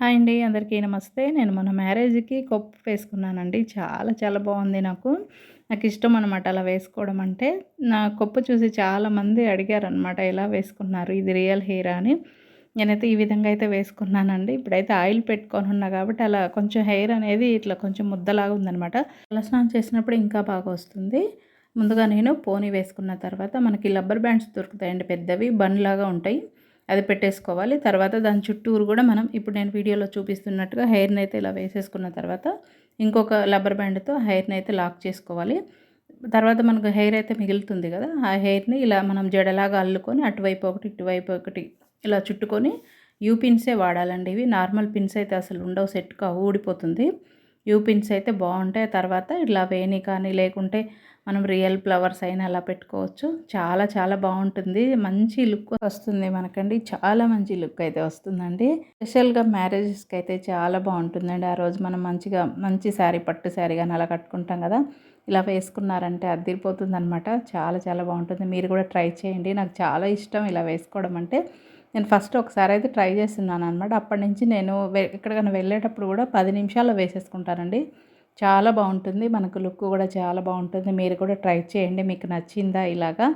Hi అండి అందరికీ నమస్తే. నేను మన మ్యారేజ్కి కొప్పు వేసుకున్నానండి. చాలా చాలా బాగుంది నాకు. నాకు ఇష్టం అనమాట అలా వేసుకోవడం అంటే. నా కొప్పు చూసి చాలామంది అడిగారనమాట ఎలా వేసుకున్నారు? ఇది రియల్ హెయిర్? అని. నేనైతే ఈ విధంగా అయితే వేసుకున్నానండి. ఇప్పుడైతే ఆయిల్ పెట్టుకొని ఉన్నా కాబట్టి అలా కొంచెం హెయిర్ అనేది ఇట్లా కొంచెం ముద్దలాగా ఉందనమాట స్నానం చేసినప్పుడు ఇంకా బాగా వస్తుంది. ముందుగా నేను పోనీ వేసుకున్న తర్వాత మనకి లబ్బర్ బ్యాండ్స్ దొరుకుతాయండి పెద్దవి బండ్లాగా ఉంటాయి. అది పెట్టేసుకోవాలి. తర్వాత దాని చుట్టూరు కూడా మనం ఇప్పుడు నేను వీడియోలో చూపిస్తున్నట్టుగా హెయిర్ని అయితే ఇలా వేసేసుకున్న తర్వాత ఇంకొక లబ్బర్ బ్యాండ్తో హెయిర్ని అయితే లాక్ చేసుకోవాలి. తర్వాత మనకు హెయిర్ అయితే మిగులుతుంది కదా ఆ హెయిర్ని ఇలా మనం జడలాగా అల్లుకొని అటువైపు ఒకటి ఇటువైపు ఒకటి ఇలా చుట్టుకొని యూ పిన్సే వాడాలండి. ఇవి నార్మల్ పిన్స్ అయితే అసలు ఉండవు సెట్గా ఊడిపోతుంది. యూపిన్స్ అయితే బాగుంటాయి. తర్వాత ఇట్లా వేణి కానీ లేకుంటే మనం రియల్ ఫ్లవర్స్ అయినా అలా పెట్టుకోవచ్చు. చాలా చాలా బాగుంటుంది. మంచి లుక్ వస్తుంది మనకండి. చాలా మంచి లుక్ అయితే వస్తుందండి. స్పెషల్గా మ్యారేజెస్కి అయితే చాలా బాగుంటుందండి. ఆ రోజు మనం మంచిగా మంచి శారీ పట్టు శారీ కానీ అలా కట్టుకుంటాం కదా. ఇలా వేసుకున్నారంటే అదిరిపోతుంది అనమాట చాలా చాలా బాగుంటుంది. మీరు కూడా ట్రై చేయండి. నాకు చాలా ఇష్టం ఇలా వేసుకోవడం అంటే. నేను ఫస్ట్ ఒకసారి అయితే ట్రై చేస్తున్నాను అనమాట అప్పటి నుంచి నేను ఎక్కడికైనా వెళ్ళేటప్పుడు కూడా పది నిమిషాల్లో వేసేసుకుంటానండి. చాలా బాగుంటుంది. మనకు లుక్ కూడా చాలా బాగుంటుంది. మీరు కూడా ట్రై చేయండి. మీకు నచ్చిందా ఇలాగా?